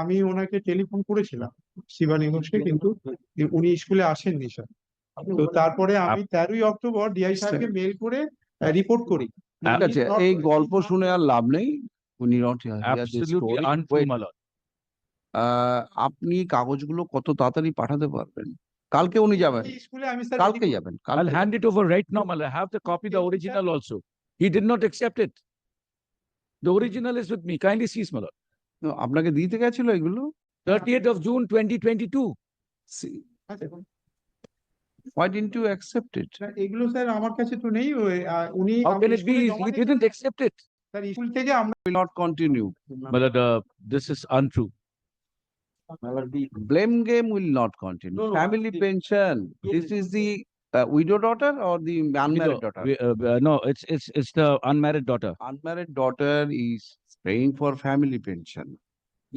আমি ওনাকে টেলিফোন করেছিলাম শিবানী ঘোষকে কিন্তু উনি স্কুলে আসেননি স্যার। তো তারপরে আমি তেরোই অক্টোবর ডিআই সাহেবকে মেল করে রিপোর্ট করি। এই গল্প শুনে আর লাভ নেই। আপনি কাগজগুলো কত তাড়াতাড়ি পাঠাতে পারবেন? কালকে উনি যাবেন। কালকে যাবেন কাল hand it over right now have the copy the original also he did not accepted the original is with me kindly see my lord No, আপনাকে দিতে গেছিল এগুলো Thirtieth of June, twenty twenty-two. See, আচ্ছা, why didn't you accept it sir, এগুলো sir আমার কাছে তো নেই ওই, আহ, উনি How আমাকে can it be? স্কুলে জমা He দিয়েছেন। didn't accept it. Sir school থেকে আমরা will not continue My lord, uh, this is untrue. blame game will not continue No, no, family the- pension this is the uh, widow daughter or the unmarried Widow, daughter wi- uh, uh, No, it's, it's, it's the unmarried daughter. unmarried daughter is paying for family pension.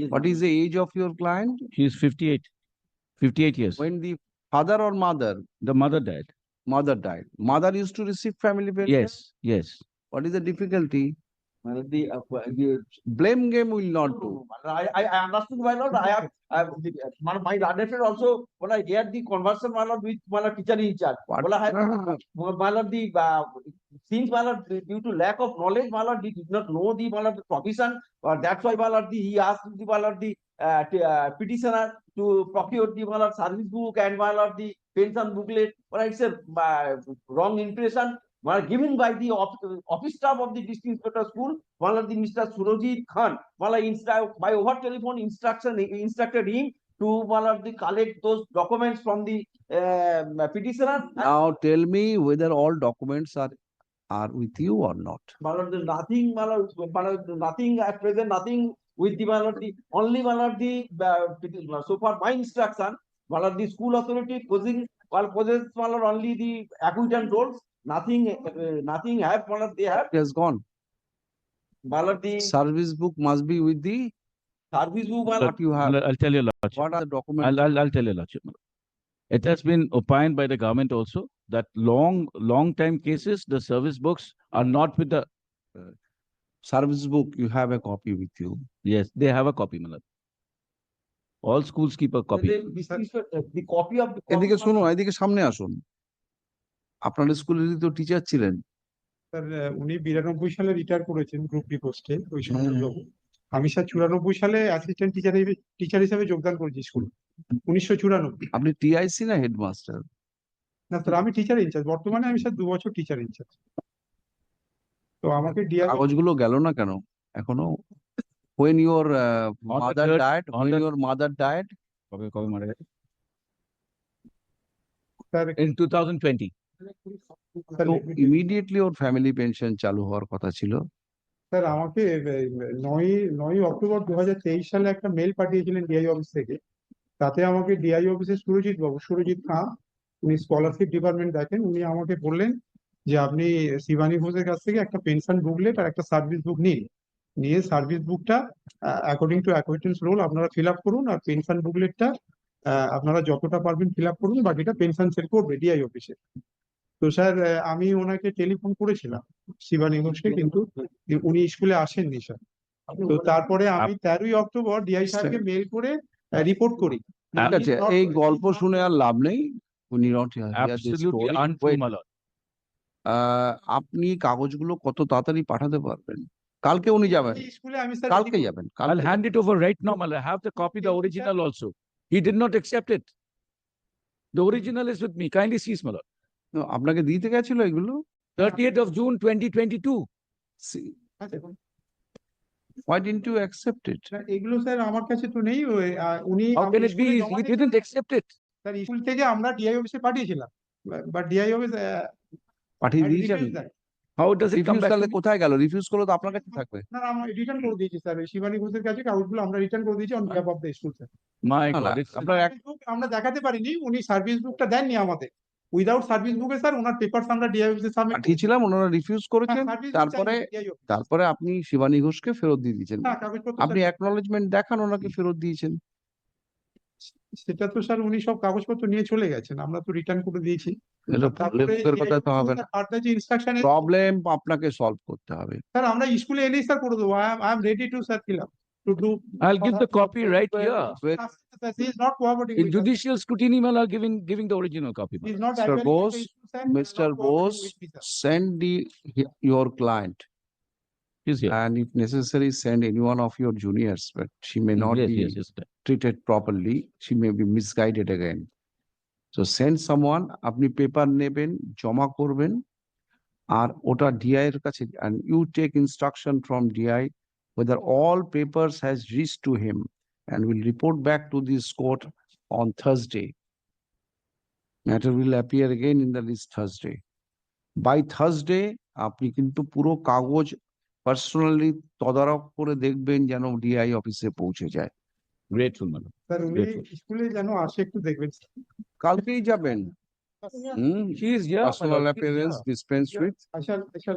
What is the age of your client? He is fifty-eight. Fifty-eight years. when the father or mother? The mother died. mother died. Mother used to receive family pension? Yes, yes. what is the difficulty? মানে the, uh, the- blame game will not do. I, I, I understood, my lord, I have, I have, my, my understanding also, when I hear the conversation, my lord, with my lord teacher in charge. What- Well, I have, my lord, the, uh, since my lord, due to lack of knowledge, my lord, did not know the, my lord, the profession, or that's why, my lord, the, he asked the, my lord, the, uh, uh, petitioner to procure the, my lord, service book and, my lord, the pension booklet, but it's a, uh, wrong impression, were given by the office staff of the district inspector school, one of the Mr. Surojit Khan, of by over telephone instruction, instructed him to one of the collect those documents from the um, petitioner. now tell me whether all documents are are with you or not? One of the nothing, one of, one of nothing at present, nothing with the one of the, only one of the, uh, so far my instruction, one of the school authority posing, while possess one of only the acquittal rolls, nothing, uh, nothing have, one of they have, it has gone. One of the service book must be with the service book, one of what you have. I'll tell you, Lordship. what are the documents? I'll, I'll, I'll tell you, Lordship. It has been opined by the government also that long, long time cases, the service books are not with the, service book you have a copy with you yes, they have a copy, my lord. All schools keep a copy. The, uh, copy of. the এদিকে copy শুনুন এদিকে সামনে আসুন আপনার স্কুলেরই তো teacher ছিলেন sir উনি বিরানব্বই সালে রিটায়ার করেছেন গ্রুপ ডি পোস্টে ওই হ্যাঁ। সময় আমি স্যার চুরানব্বই সালে অ্যাসিস্ট্যান্ট টিচার টিচার হিসেবে যোগদান করেছি স্কুল উনিশশো চুরানব্বই আপনি টিআইসি না হেডমাস্টার না স্যার আমি টিচার ইনচার্জ বর্তমানে আমি স্যার দু বছর টিচার ইনচার্জ তো আমাকে ডিআই কাগজগুলো গেল না কেন? এখনও? When your on when the- your mother died কবে কবে মারা গেছে? Sir two thousand twenty. Sir তো ইমিডিয়েটলি ওর ফ্যামিলি পেনশন চালু হওয়ার কথা ছিল। স্যার আমাকে নয় নয় অক্টোবর দু হাজার তেইশ সালে একটা মেল পাঠিয়েছিলেন ডিআই অফিস থেকে। তাতে আমাকে ডিআই অফিসের সুরজিৎ বাবু সুরজিৎ খাঁ উনি স্কলারশিপ ডিপার্টমেন্ট দেখেন উনি আমাকে বললেন যে আপনি শিবানী ঘোষের কাছ থেকে একটা পেনশন বুকলেট আর একটা সার্ভিস বুক নিন। নিয়ে সার্ভিস বুকটা অ্যাকর্ডিং টু অ্যাকোয়েন্টেন্স রোল আপনারা ফিল আপ করুন আর পেনশন বুকলেটটা আপনারা যতটা পারবেন ফিল আপ করুন বাকিটা পেনশন সেল করবে ডিআই অফিসে তো স্যার আমি ওনাকে টেলিফোন করেছিলাম শিবানী ঘোষকে কিন্তু উনি স্কুলে আসেননি স্যার। তো তারপরে আমি তেরোই অক্টোবর ডিআই সাহেবকে মেল করে রিপোর্ট করি। ঠিক আছে এই গল্প শুনে আর লাভ নেই? উনি নট আপনি কাগজগুলো কত তাড়াতাড়ি পাঠাতে পারবেন? কালকে উনি যাবেন। কালকে যাবেন কাল hand it over right now I have the copy the original also he did not accept it the original is with me kindly see my lord আপনাকে দিতে গেছিল এগুলো? 30th of June twenty twenty two why didn't you accept it? এগুলো sir আমার কাছে নেই। উনি it be? he didn't accept it sir school থেকে আমরা ডিআই অফিসে পাঠিয়েছিলাম। বাট ডিআই অফিস পাঠিয়ে দিয়েছেন? does it come রিফিউজ তাহলে কোথায় গেল? রিফিউজ করলে তো আপনার কাছে থাকবে। না আমরা রিটার্ন করে দিয়েছি স্যার শিবানী ঘোষের কাছে কাগজগুলো আমরা রিটার্ন করে দিয়েছি on behalf of the school sir না, না, আপনার এক- আমরা দেখাতে পারিনি উনি সার্ভিস বুকটা দেননি আমাদের। উইদাউট সার্ভিস বুকে স্যার ওনার পেপারস আমরা ডিআই অফিসে সাবমিট পাঠিয়েছিলাম ওনারা রিফিউজ হ্যাঁ, করেছেন। তারপরে তারপরে আপনি শিবানী ঘোষকে ফেরত দিয়ে দিয়েছেন। আপনি অ্যাকনোলেজমেন্ট দেখান ওনাকে ফেরত দিয়েছেন। সেটা তো স্যার উনি সব কাগজপত্র নিয়ে চলে গেছেন আমরা তো রিটার্ন করে দিয়েছি। প্রবলেম আপনাকে সলভ করতে হবে। স্যার আমরা স্কুলে স্যার করে দেবো। I am ready to sir fill up to do I will give the copy right here He's here. and if necessary, send any one of your juniors, but she may not Yes, be yes, yes. treated properly, she may be misguided again. So send someone, আপনি paper নেবেন, জমা করবেন, আর ওটা DI এর কাছে, and you take instruction from DI whether all papers has reached to him and will report back to this court on Thursday. Matter will appear again in the list Thursday. By Thursday, আপনি কিন্তু পুরো কাগজ personally তদারক করে দেখবেন যেন DI অফিসে পৌঁছে যায়। গ্রেটফুল ম্যাডাম স্যার উনি স্কুলে যেন আসে একটু দেখবেন। কালকেই যাবেন। হুম is here personal appearance dispense with আশা আশা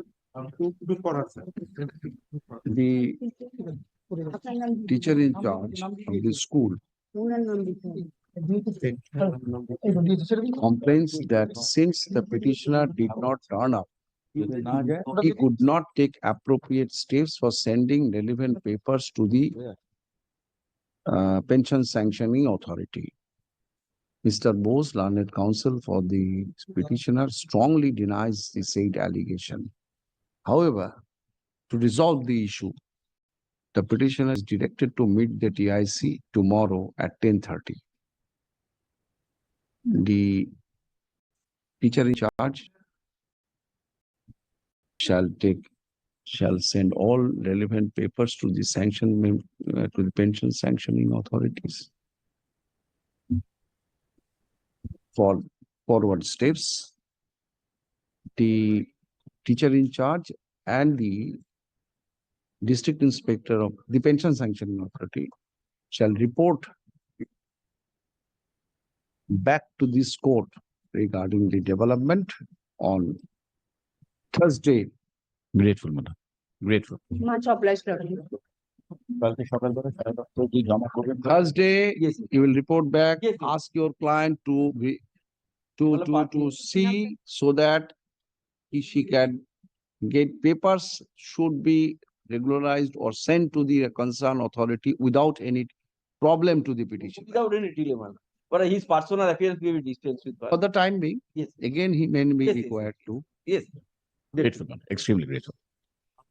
টু করার sir the teacher in charge of the school complains that since the petitioner did not turn up he could not take appropriate steps for sending relevant papers to the uh, pension sanctioning authority. Mr. Bose, learned counsel for the petitioner, strongly denies the said allegation. However, to resolve the issue, the petitioner is directed to meet the TIC tomorrow at ten thirty. The teacher in charge shall take, shall send all relevant papers to the sanction, uh, to the pension sanctioning authorities. For forward steps, the teacher in charge and the district inspector of the pension sanctioning authority shall report back to this court regarding the development on Thursday, Grateful, Mala. Grateful. Much obliged, Lord. কালকে সকাল করে সাড়ে দশটায় কি জমা করবেন Thursday, Yes, you will report back, Yes, yes. ask your client to be, to, Well, to, party- to see so that he, she can get papers should be regularized or sent to the concerned authority without any problem to the petition. without any delay, man. But his personal appearance will be dispensed with. For the time being, Yes, again, he may be Yes, yes, yes. required to yes. Grateful, Extremely grateful.